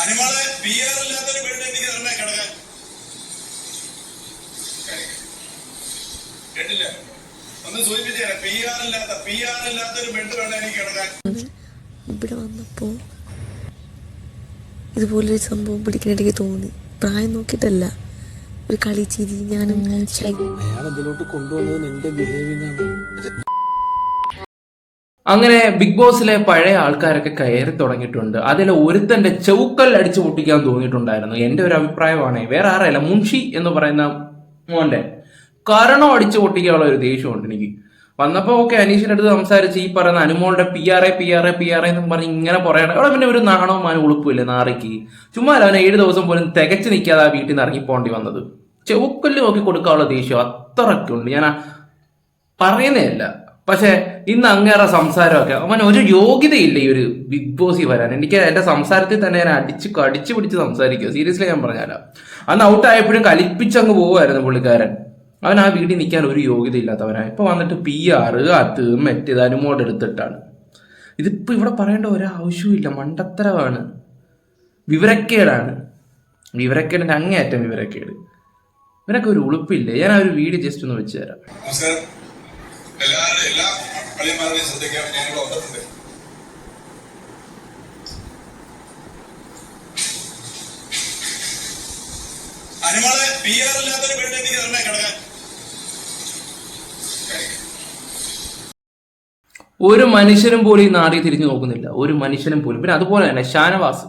അനുമോളെ P R ഇല്ലാത്തൊരു പെണ്ണ് എനിക്ക് തന്നെ കിടക്കാൻ. കേട്ടില്ല? ഒന്ന് സൂചിപ്പിച്ചേ പി ആർ ഇല്ലാത്ത പി ആർ ഇല്ലാത്തൊരു ബെഡ് വേണ്ട എനിക്ക് കിടക്കാൻ. ഇവിടെ വന്നപ്പോൾ ഇതുപോലൊരു സംഭവം പിടിക്കാനിടയ്ക്ക് തോന്നി. പ്രായം നോക്കിയിട്ടല്ല. ഒരു കളി ചിരി ഞാനും അയാൾ ഇതിലോട്ട് കൊണ്ടുവന്നത് എന്റെ ബിഹേവിയറാണ് അങ്ങനെ ബിഗ് ബോസിലെ പഴയ ആൾക്കാരൊക്കെ കയറി തുടങ്ങിയിട്ടുണ്ട്. അതിൽ ഒരുത്തന്റെ ചൗക്കൽ അടിച്ചു പൊട്ടിക്കാൻ തോന്നിയിട്ടുണ്ടായിരുന്നു. എന്റെ ഒരു അഭിപ്രായമാണ്. വേറെ ആരല്ല മുൻഷി എന്ന് പറയുന്ന മോന്റെ കരണം അടിച്ചു പൊട്ടിക്കാനുള്ള ഒരു ദേഷ്യമുണ്ട് എനിക്ക്. വന്നപ്പോ ഓക്കെ അനീഷിന്റെ അടുത്ത് സംസാരിച്ച് ഈ പറയുന്ന അനുമോളുടെ P R A P R A P R എന്നും പറഞ്ഞ് ഇങ്ങനെ പറയണം അവിടെ പിന്നെ ഒരു നാണവും ഉളുപ്പില്ലേ നാറിക്ക്? ചുമ്മാ അവൻ ഏഴ് ദിവസം പോലും തികച്ചു നിൽക്കാതെ ആ വീട്ടിൽ നിന്ന് ഇറങ്ങി പോകേണ്ടി വന്നത്. ചെവുക്കല്ല് നോക്കി കൊടുക്കാനുള്ള ദേഷ്യം അത്രയ്ക്കുണ്ട്. ഞാൻ പറയുന്നേ പറയുന്നതല്ല പക്ഷെ ഇന്ന് അങ്ങേറെ സംസാരമൊക്കെ അവൻ ഒരു യോഗ്യതയില്ല ഈ ഒരു ബിഗ് ബോസിൽ വരാൻ. എനിക്ക് എന്റെ സംസാരത്തിൽ തന്നെ ഞാൻ അടിച്ച് കടിച്ചു പിടിച്ച് സംസാരിക്കുക. സീരിയസ്ലി ഞാൻ പറഞ്ഞാലോ അന്ന് ഔട്ടായപ്പോഴും കലിപ്പിച്ചങ്ങ് പോവുമായിരുന്നു പുള്ളിക്കാരൻ. അവൻ ആ വീട്ടിൽ നിൽക്കാൻ ഒരു യോഗ്യത ഇല്ലാത്തവനാണ് ഇപ്പൊ വന്നിട്ട് പി ആർ അത് മറ്റേത് അനുമോട് എടുത്തിട്ടാണ്. ഇതിപ്പോ ഇവിടെ പറയേണ്ട ഒരാവശ്യവും ഇല്ല മണ്ടത്തരമാണ് വിവരക്കേടാണ്. വിവരക്കേടിന്റെ അങ്ങേയറ്റം വിവരക്കേട്. ഇവരൊക്കെ ഒരു ഉളുപ്പില്ലേ? ഞാൻ ആ ഒരു വീട് ജസ്റ്റ് ഒന്ന് വെച്ചു തരാം എല്ലാവരുടെ എല്ലാ കളിമാരുടെയും ശ്രദ്ധിക്കാൻ ഞാനിവിടെ വന്നിട്ടുണ്ട്. അനുമാളെ പി ആർ ഇല്ലാത്തൊരു പെണ്ണ് എനിക്ക് തന്നെ കിടക്കാൻ. ഒരു മനുഷ്യനും പോലും ഈ നാട്ടിൽ തിരിഞ്ഞു നോക്കുന്നില്ല. ഒരു മനുഷ്യനും പോലും. പിന്നെ അതുപോലെ തന്നെ ഷാനവാസ്.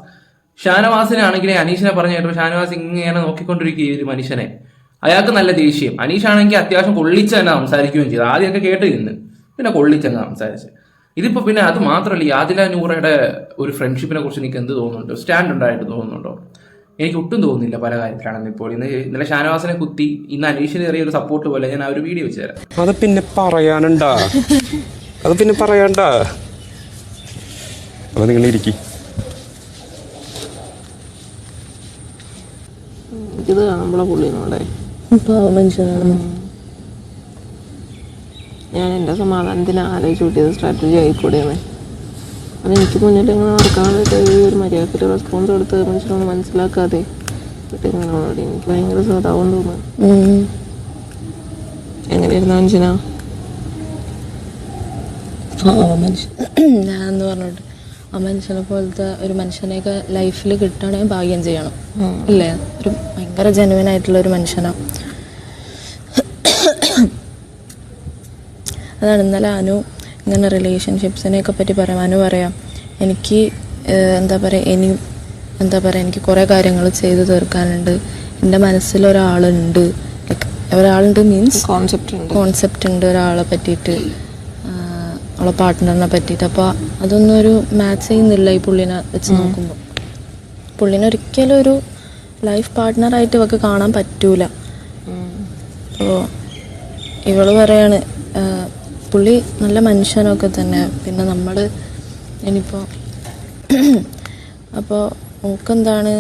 ആണെങ്കിൽ അനീഷിനെ പറഞ്ഞു കേട്ടോ ഷാനവാസ് ഇങ്ങനെ നോക്കിക്കൊണ്ടിരിക്കുക ഈ ഒരു മനുഷ്യനെ. അയാൾക്ക് നല്ല ദേഷ്യം. അനീഷാണെങ്കിൽ അത്യാവശ്യം കൊള്ളിച്ച് തന്നെ സംസാരിക്കുകയും ചെയ്തു. ആദ്യമൊക്കെ കേട്ട് നിന്ന് പിന്നെ കൊള്ളിച്ചങ്ങ് സംസാരിച്ച്. ഇതിപ്പോ പിന്നെ അത് മാത്രമല്ല ഈ ആദില നൂറയുടെ ഒരു ഫ്രണ്ട്ഷിപ്പിനെ കുറിച്ച് എനിക്ക് എന്ത് തോന്നുന്നുണ്ടോ? സ്റ്റാൻഡ് ഉണ്ടായിട്ട് തോന്നുന്നുണ്ടോ? എനിക്ക് ഒട്ടും തോന്നുന്നില്ല പല കാര്യത്തിലാണെന്ന് ഇപ്പോൾ. ഇന്ന് ഇന്നലെ ഷാനവാസിനെ കുത്തി ഇന്ന് അനീഷിന് ചെറിയ ഒരു സപ്പോർട്ട് പോലെ ഞാൻ ആ ഒരു വീഡിയോ വെച്ച് തരാം. അത് പിന്നെ പറയാനുണ്ടാ? അത് പിന്നെ പറയാണ്ടാ? അപ്പൊ നിങ്ങൾ ഇരിക്കും. ഇത് നമ്മളെ പുള്ളിയാണ് മനുഷ്യനാണ് ഞാൻ എന്റെ സമാധാനത്തിന് ആലോചിച്ച് കൂട്ടിയത് സ്ട്രാറ്റജി ആയിക്കൂടിയാണ് അത് എനിക്ക് മുന്നിൽ ഇങ്ങനെ നടക്കാനായിട്ട് ഈ ഒരു മര്യാദക്കൊരു റെസ്പോൺസ് കൊടുത്ത് മനുഷ്യനൊന്ന് മനസ്സിലാക്കാതെ കുട്ടികളോട് എനിക്ക് ഭയങ്കര സ്വതാവും തോന്നുന്നു. എങ്ങനെയായിരുന്നു മനുഷ്യനാ? ഞാനെന്ന് പറഞ്ഞോട്ട്. ആ മനുഷ്യനെ പോലത്തെ ഒരു മനുഷ്യനെയൊക്കെ ലൈഫിൽ കിട്ടണമെങ്കിൽ ഭാഗ്യം ചെയ്യണം. ഇല്ലേ ഒരു ഭയങ്കര ജെനുവൻ ആയിട്ടുള്ള ഒരു മനുഷ്യനാണ് അതാണ്. ഇന്നലെ അനു ഇങ്ങനെ റിലേഷൻഷിപ്സിനെയൊക്കെ പറ്റി പറയാം. അനു പറയാം എനിക്ക് എന്താ പറയുക ഇനി എന്താ പറയുക എനിക്ക് കുറേ കാര്യങ്ങൾ ചെയ്തു തീർക്കാനുണ്ട്. എന്റെ മനസ്സിൽ ഒരാളുണ്ട്. ഒരാളുണ്ട് മീൻസ് കോൺസെപ്റ്റ് ഉണ്ട്. കോൺസെപ്റ്റ് ഉണ്ട് ഒരാളെ പറ്റിയിട്ട്. അവളെ പാർട്ട്ണറിനെ പറ്റിയിട്ട്. അപ്പോൾ അതൊന്നും ഒരു മാച്ച് ചെയ്യുന്നില്ല ഈ പുള്ളിനെ വെച്ച് നോക്കുമ്പോൾ പുള്ളിനെ ഒരിക്കലും ഒരു ലൈഫ് പാർട്ട്ണറായിട്ട് ഇവക്ക് കാണാൻ പറ്റൂല. അപ്പോൾ ഇവൾ പറയാണ് പുള്ളി നല്ല മനുഷ്യനൊക്കെ തന്നെ. പിന്നെ നമ്മൾ ഇനിയിപ്പോൾ അപ്പോൾ ഓക്കെന്താണ്?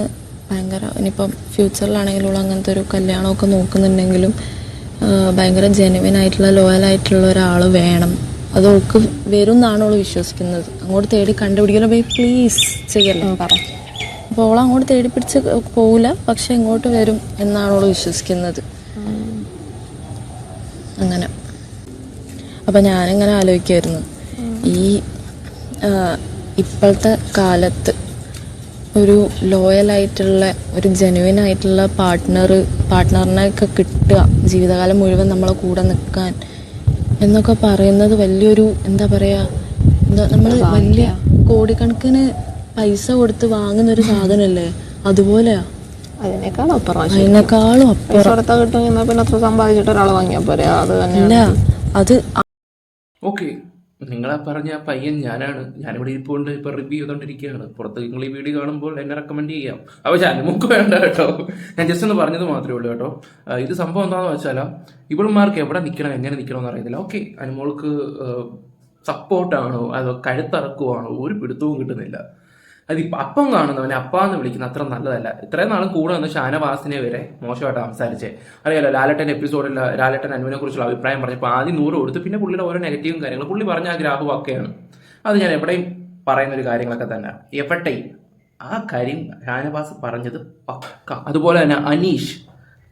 ഭയങ്കര ഇനിയിപ്പം ഫ്യൂച്ചറിലാണെങ്കിലും അങ്ങനത്തെ ഒരു കല്യാണമൊക്കെ നോക്കുന്നുണ്ടെങ്കിലും ഭയങ്കര ജെനുവിൻ ആയിട്ടുള്ള ലോയൽ ആയിട്ടുള്ള ഒരാൾ വേണം. അത് ഓൾക്ക് വരും എന്നാണ് അവൾ വിശ്വസിക്കുന്നത്. അങ്ങോട്ട് തേടി കണ്ടുപിടിക്കലോ ബൈ പ്ലീസ് ചെയ്യല്ലോ? പറ. അപ്പോൾ അവൾ അങ്ങോട്ട് തേടി പിടിച്ച് പോവില്ല പക്ഷെ ഇങ്ങോട്ട് വരും എന്നാണ് അവൾ വിശ്വസിക്കുന്നത്. അങ്ങനെ. അപ്പം ഞാനിങ്ങനെ ആലോചിക്കുമായിരുന്നു ഈ ഇപ്പോഴത്തെ കാലത്ത് ഒരു ലോയലായിട്ടുള്ള ഒരു ജെനുവിൻ ആയിട്ടുള്ള പാർട്ട്ണർ പാർട്ട്ണറിനെയൊക്കെ കിട്ടുക ജീവിതകാലം മുഴുവൻ നമ്മളെ കൂടെ നിൽക്കാൻ എന്നൊക്കെ പറയുന്നത് വലിയൊരു എന്താ പറയുക എന്താ നമ്മൾ വലിയ കോടിക്കണക്കിന് പൈസ കൊടുത്ത് വാങ്ങുന്ന ഒരു സാധനമല്ലേ? അതുപോലെയാ. അതിനേക്കാളും അപ്പുറം. അതിനേക്കാളും അപ്പുറം. കൊടുത്താൽ കിട്ടുമെങ്കിൽ പിന്നെ അത്ര സമ്പാദിച്ചിട്ട് ഒരാൾ വാങ്ങിയാൽ പോരെ? അത് അത് ഓക്കെ. നിങ്ങളെ പറഞ്ഞ പയ്യൻ ഞാനാണ്. ഞാനിവിടെ ഇരിപ്പുകൊണ്ട് ഇപ്പൊ റിവ്യൂ ചെയ്തുകൊണ്ടിരിക്കുകയാണ് പുറത്ത് നിങ്ങൾ ഈ വീഡിയോ കാണുമ്പോൾ എന്നെ റെക്കമെൻഡ് ചെയ്യാം. അപ്പോൾ ചാനമുക്ക് വേണ്ട കേട്ടോ. ഞാൻ ജസ്റ്റ് ഒന്ന് പറഞ്ഞത് മാത്രമേ ഉള്ളൂ കേട്ടോ. ഇത് സംഭവം എന്താണെന്ന് വെച്ചാൽ ഇവളുമാർക്ക് എവിടെ നിൽക്കണം എങ്ങനെ നിൽക്കണമെന്ന് അറിയത്തില്ല. ഓക്കെ അനുമോൾക്ക് സപ്പോർട്ടാണോ അതോ കഴുത്തറക്കുവാണോ ഒരു പിടുത്തവും കിട്ടുന്നില്ല. അത് അപ്പം കാണുന്നവനെ അപ്പ എന്ന് വിളിക്കുന്ന അത്ര നല്ലതല്ല. ഇത്രയും നാളും കൂടെ വന്ന് ഷാനവാസിനെ വരെ മോശമായിട്ട് സംസാരിച്ചേ. അറിയാലോ ലാലട്ടൻ എപ്പിസോഡിൽ ലാലട്ടൻ അനുവിനെ കുറിച്ചുള്ള അഭിപ്രായം പറഞ്ഞപ്പോൾ ആദ്യം നൂറ് കൊടുത്ത് പിന്നെ പുള്ളിയുടെ ഓരോ നെഗറ്റീവും കാര്യങ്ങളും പുള്ളി പറഞ്ഞ ആ ഗ്രാഫ് ഒക്കെയാണ് അത് ഞാൻ എവിടെയും പറയുന്ന ഒരു കാര്യങ്ങളൊക്കെ തന്നെ. എവിടെയും ആ കാര്യം ഷാനവാസ് പറഞ്ഞത് പക്ക. അതുപോലെ തന്നെ അനീഷ്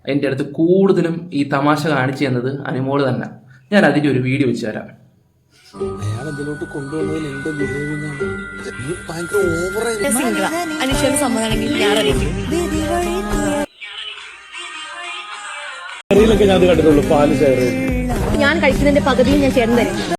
എന്റെ അടുത്ത് കൂടുതലും ഈ തമാശ കാണിച്ചു തന്നത് അനുമോൾ തന്നെ. ഞാൻ അതിന്റെ ഒരു വീഡിയോ വെച്ച് തരാം. അയാൾ ഇതിലോട്ട് കൊണ്ടുവന്നതിൽ എന്റെ ഭയങ്കര സമ്മതമാണെങ്കിൽ ഞാൻ ഞാൻ കണ്ടിട്ടുള്ളൂ പാൽ ചെയ്ത് ഞാൻ കഴിക്കുന്നതിന്റെ പകുതിയും ഞാൻ ചേർന്ന് തരും.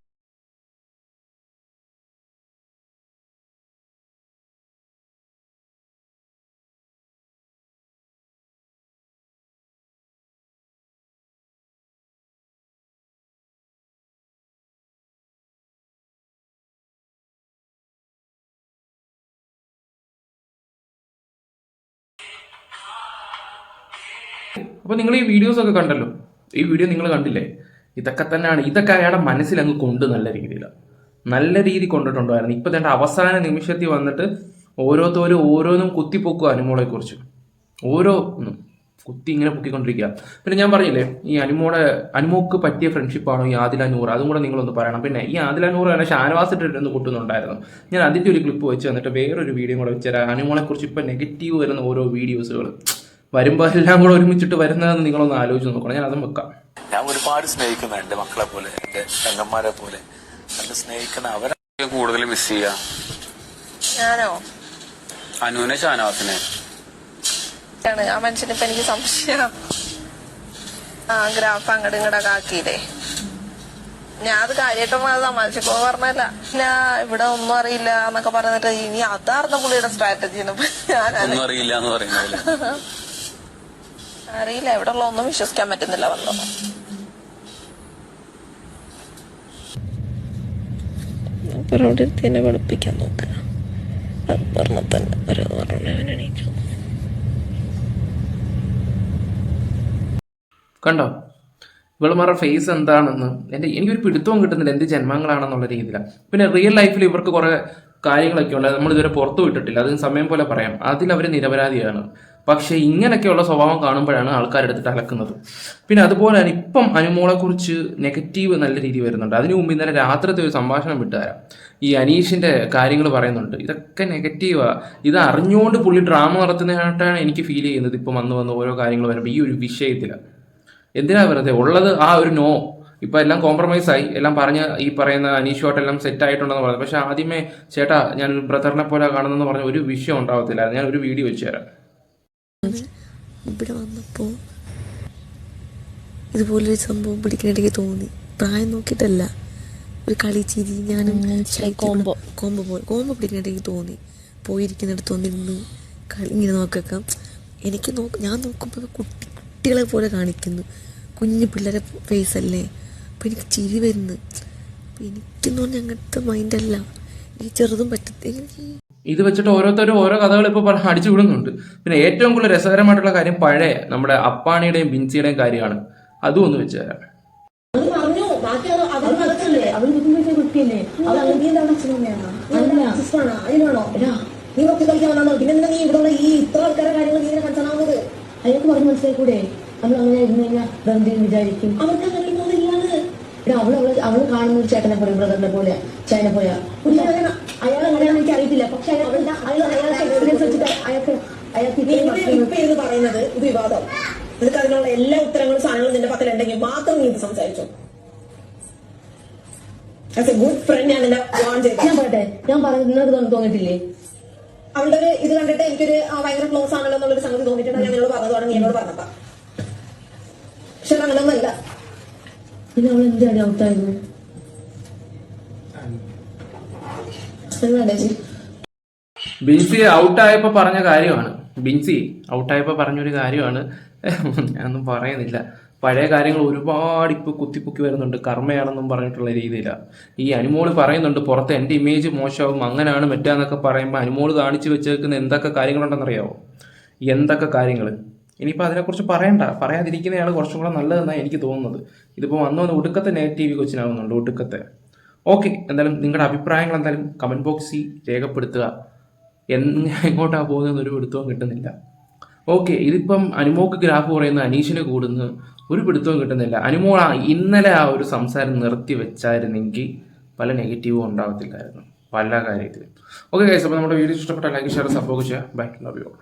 അപ്പോൾ നിങ്ങൾ ഈ വീഡിയോസ് ഒക്കെ കണ്ടല്ലോ. ഈ വീഡിയോ നിങ്ങൾ കണ്ടില്ലേ? ഇതൊക്കെ തന്നെയാണ്. ഇതൊക്കെ അയാളുടെ മനസ്സിൽ അങ്ങ് കൊണ്ട് നല്ല രീതിയിൽ നല്ല രീതി കൊണ്ടിട്ടുണ്ടായിരുന്നു. ഇപ്പം തന്നെ അവസാന നിമിഷത്തിൽ വന്നിട്ട് ഓരോരുത്തരും ഓരോന്നും കുത്തിപ്പൊക്കുക അനുമോളെ കുറിച്ച് ഓരോ കുത്തി ഇങ്ങനെ പൊക്കിക്കൊണ്ടിരിക്കുക. പിന്നെ ഞാൻ പറഞ്ഞില്ലേ ഈ അനുമോടെ അനുമോക്ക് പറ്റിയ ഫ്രണ്ട്ഷിപ്പാണോ ഈ ആദില നൂർ? അതും കൂടെ നിങ്ങളൊന്ന് പറയണം. പിന്നെ ഈ ആദില നൂർ തന്നെ ഷാനവാസ് ഇട്ടിട്ട് കൂട്ടുന്നുണ്ടായിരുന്നു. ഞാൻ അതിന്റെ ഒരു ക്ലിപ്പ് വെച്ച് വന്നിട്ട് വേറൊരു വീഡിയോ കൂടെ വെച്ചുതരാം അനുമോളെ കുറിച്ച് ഇപ്പം നെഗറ്റീവ് വരുന്ന ഓരോ വീഡിയോസുകൾ വരുമ്പോൾ എല്ലാം കൂടെ ഒരുമിച്ചിട്ട് വരുന്നതെന്ന് നിങ്ങളൊന്ന് ആലോചിച്ച് നോക്കണം. ഞാൻ അതും വെക്കാം. ഞാൻ ഒരുപാട് സ്നേഹിക്കുന്ന എന്റെ മക്കളെ പോലെ എന്റെ പെങ്ങന്മാരെ പോലെ. നല്ല സ്നേഹിക്കുന്ന അവരെ കൂടുതൽ മിസ് ചെയ്യാ. ഞാനോ? അനുവിനെ ഷാനവാസിനെ. ആ മനുഷ്യനെ ഇപ്പൊ എനിക്ക് സംശയം. ആ ഗ്രാഫ് അങ്ങോട്ട് ഇങ്ങോട്ടൊക്കെ ആക്കിയില്ലേ? ഞാൻ അത് കാര്യമായിട്ടും തമാശക്കോ പറഞ്ഞല്ല ഞാൻ ഇവിടെ ഒന്നും അറിയില്ല എന്നൊക്കെ പറഞ്ഞിട്ട് ഇനി അതാർന്ന പുള്ളിയുടെ സ്ട്രാറ്റജി ഞാൻ ഒന്നും അറിയില്ല എന്ന് പറയുന്നത്. അറിയില്ല. എവിടെ ഉള്ള ഒന്നും വിശ്വസിക്കാൻ പറ്റുന്നില്ല വന്നു. അവിടെ തന്നെ പഠിപ്പിക്കാൻ നോക്കുക. പറഞ്ഞ തന്നെ ഒരു പറഞ്ഞ എണീക്കും. കണ്ടോ? ഇവളുമാരുടെ ഫേസ് എന്താണെന്ന് എന്റെ എനിക്കൊരു പിടുത്തവും കിട്ടുന്നില്ല. എന്ത് ജന്മങ്ങളാണെന്നുള്ള രീതിയിലാണ് പിന്നെ റിയൽ ലൈഫിൽ ഇവർക്ക് കുറേ കാര്യങ്ങളൊക്കെ ഉണ്ട്. നമ്മൾ ഇതുവരെ പുറത്തു വിട്ടിട്ടില്ല. അതിന് സമയം പോലെ പറയാം. അതിൽ അവർ നിരപരാധിയാണ്. പക്ഷേ ഇങ്ങനെയൊക്കെയുള്ള സ്വഭാവം കാണുമ്പോഴാണ് ആൾക്കാരെടുത്തിട്ട് അലക്കുന്നത് പിന്നെ അതുപോലെ തന്നെ ഇപ്പം അനുമോളെക്കുറിച്ച് നെഗറ്റീവ് നല്ല രീതിയിൽ വരുന്നുണ്ട്. അതിനു മുമ്പ് ഇന്നലെ രാത്രിത്തെ ഒരു സംഭാഷണം വിട്ടുതരാം ഈ അനീഷിന്റെ കാര്യങ്ങൾ പറയുന്നുണ്ട്. ഇതൊക്കെ നെഗറ്റീവാ. ഇത് അറിഞ്ഞുകൊണ്ട് പുള്ളി ഡ്രാമ നടത്തുന്നതായിട്ടാണ് എനിക്ക് ഫീൽ ചെയ്യുന്നത് ഇപ്പം വന്ന് വന്ന് ഓരോ കാര്യങ്ങൾ വരുമ്പോൾ ഈ ഒരു വിഷയത്തിൽ എന്തിനാ വെറുതെ? ഉള്ളത് ആ ഒരു നോ ഇപ്പൊ എല്ലാം കോംപ്രമൈസ് ആയി. എല്ലാം പറഞ്ഞ് ഈ പറയുന്ന അനീഷുമായിട്ടെല്ലാം സെറ്റ് ആയിട്ടുണ്ടെന്ന് പറഞ്ഞു. പക്ഷെ ആദ്യമേ ചേട്ടാ ഞാൻ ബ്രദറിനെ പോലെ കാണുന്നെന്ന് പറഞ്ഞ ഒരു വിഷയം ഉണ്ടാവത്തില്ല ഞാൻ ഒരു വീഡിയോ വെച്ചു തരാം. ഇവിടെ വന്നപ്പോൾ ഇതുപോലൊരു സംഭവം പിടിക്കാനിടയ്ക്ക് തോന്നി. പ്രായം നോക്കിയിട്ടല്ല. ഒരു കളി ചിരി ഞാനും കോമ്പോ കോമ്പോ പോയി. കോമ്പോ പിടിക്കാനിടയ്ക്ക് തോന്നി. പോയിരിക്കുന്നിടത്ത് വന്നിരുന്ന് കളി ഇങ്ങനെ നോക്കൊക്കെ എനിക്ക് നോക്ക് ഞാൻ നോക്കുമ്പോൾ കുട്ടി കുട്ടികളെ പോലെ കാണിക്കുന്നു. കുഞ്ഞു പിള്ളേരെ ഫേസ് അല്ലേ? അപ്പം എനിക്ക് ചിരി വരുന്നു. അപ്പം എനിക്കെന്ന് പറഞ്ഞാൽ അങ്ങനത്തെ മൈൻഡല്ല എനിക്ക് ചെറുതും പറ്റത്തില്ല. ഇത് വെച്ചിട്ട് ഓരോരുത്തരും ഓരോ കഥകൾ ഇപ്പോൾ അടിച്ചു വിടുന്നുണ്ട് പിന്നെ ഏറ്റവും കൂടുതൽ രസകരമായിട്ടുള്ള കാര്യം പഴയ നമ്മുടെ അപ്പാണിയുടെയും ബിൻസിയുടെയും കാര്യമാണ്. അതും ഒന്ന് വെച്ച് തരാം. നീ പിന്നെ നീ ഇവിടെ ഈ ഇത്ര ആൾക്കാരുടെ കാര്യങ്ങൾ നീ ഇങ്ങനെ കൺസേൺ ആവുന്നത് അയാൾക്ക് പറഞ്ഞു മനസ്സിലാക്കൂടെ നമ്മൾ അങ്ങനെ ഇരുന്ന് കഴിഞ്ഞാൽ വിചാരിക്കും. അവർക്ക് എടാ അവൾ അവൾ അവൾ കാണുന്ന ഒരു ചേട്ടനെ പോലെ ബ്രദറിനെ പോലെ ചേട്ടനെ പോലെ. അയാൾ അങ്ങനെയാണെന്ന് എനിക്ക് അറിയത്തില്ല പക്ഷെ എക്സ്പീരിയൻസ് വെച്ചിട്ട് അയാൾക്ക് അയാൾക്ക് ഇപ്പൊ പറയുന്നത് ഇത് വിവാദം. നിനക്ക് അതിനുള്ള എല്ലാ ഉത്തരങ്ങളും സാധനങ്ങളും നിന്റെ പക്കലുണ്ടെങ്കിൽ മാത്രം നീ ഇത് സംസാരിച്ചു. ആസ് എ ഗുഡ് ഫ്രണ്ട് ഞാൻ ഞാൻ പറയട്ടെ. ഞാൻ പറഞ്ഞത് നിങ്ങൾക്ക് തോന്നി- തോന്നിയിട്ടില്ലേ? അവളുടെ ഒരു ഇത് കണ്ടിട്ട് എനിക്കൊരു ഭയങ്കര ക്ലോസ് ആണല്ലോ എന്നുള്ളൊരു സംഗതി തോന്നിയിട്ടുണ്ട്. ഞാൻ നിങ്ങളോട് പറഞ്ഞതാണ് നീ എന്നോട് പറഞ്ഞപ്പ. പക്ഷെ അങ്ങനെയൊന്നല്ല പിന്നെ അവൾ എന്താണ് ഔട്ടായിരുന്നു ബിൻസി ഔട്ടായപ്പോൾ പറഞ്ഞ കാര്യമാണ്. ബിൻസി ഔട്ടായപ്പോൾ പറഞ്ഞൊരു കാര്യമാണ്. ഞാനൊന്നും പറയുന്നില്ല. പഴയ കാര്യങ്ങൾ ഒരുപാട് ഇപ്പോൾ കുത്തിപ്പൊക്കി വരുന്നുണ്ട്. കർമ്മയാണെന്നും പറഞ്ഞിട്ടുള്ള രീതിയിലാണ് ഈ അനുമോൾ പറയുന്നുണ്ട് പുറത്ത് എന്റെ ഇമേജ് മോശമാവും അങ്ങനെയാണ് മറ്റാന്നൊക്കെ പറയുമ്പോൾ അനുമോൾ കാണിച്ചു വെച്ചേക്കുന്ന എന്തൊക്കെ കാര്യങ്ങളുണ്ടെന്നറിയാവോ? എന്തൊക്കെ കാര്യങ്ങൾ ഇനിയിപ്പോൾ അതിനെക്കുറിച്ച് പറയണ്ട. പറയാതിരിക്കുന്നതാണ് കുറച്ചും കൂടെ നല്ലതെന്നാണ് എനിക്ക് തോന്നുന്നത്. ഇതിപ്പോൾ വന്നു വന്ന് ഒടുക്കത്തെ നെഗറ്റീവ് കൊച്ചിനാവുന്നുണ്ട് ഒടുക്കത്തെ. ഓക്കെ എന്തായാലും നിങ്ങളുടെ അഭിപ്രായങ്ങൾ എന്തായാലും കമന്റ് ബോക്സിൽ രേഖപ്പെടുത്തുക. എങ്ങോട്ടാണ് ഒരു പിടുത്തവും കിട്ടുന്നില്ല. ഓക്കെ ഇതിപ്പം അനുമോക്ക് ഗ്രാഫ് പറയുന്ന അനീഷിന് കൂടുന്നു. ഒരു പിടുത്തവും കിട്ടുന്നില്ല. അനുമോൾ ആ ഇന്നലെ ആ ഒരു സംസാരം നിർത്തി വെച്ചായിരുന്നെങ്കിൽ പല നെഗറ്റീവും ഉണ്ടാകത്തില്ലായിരുന്നു പല കാര്യത്തിലും. ഓക്കെ ഗൈസ് അപ്പോൾ നമ്മുടെ വീഡിയോ ഇഷ്ടപ്പെട്ട ലൈക്ക് ഷെയർ സപ്പോർട്ട് ചെയ്യുക. Bye love you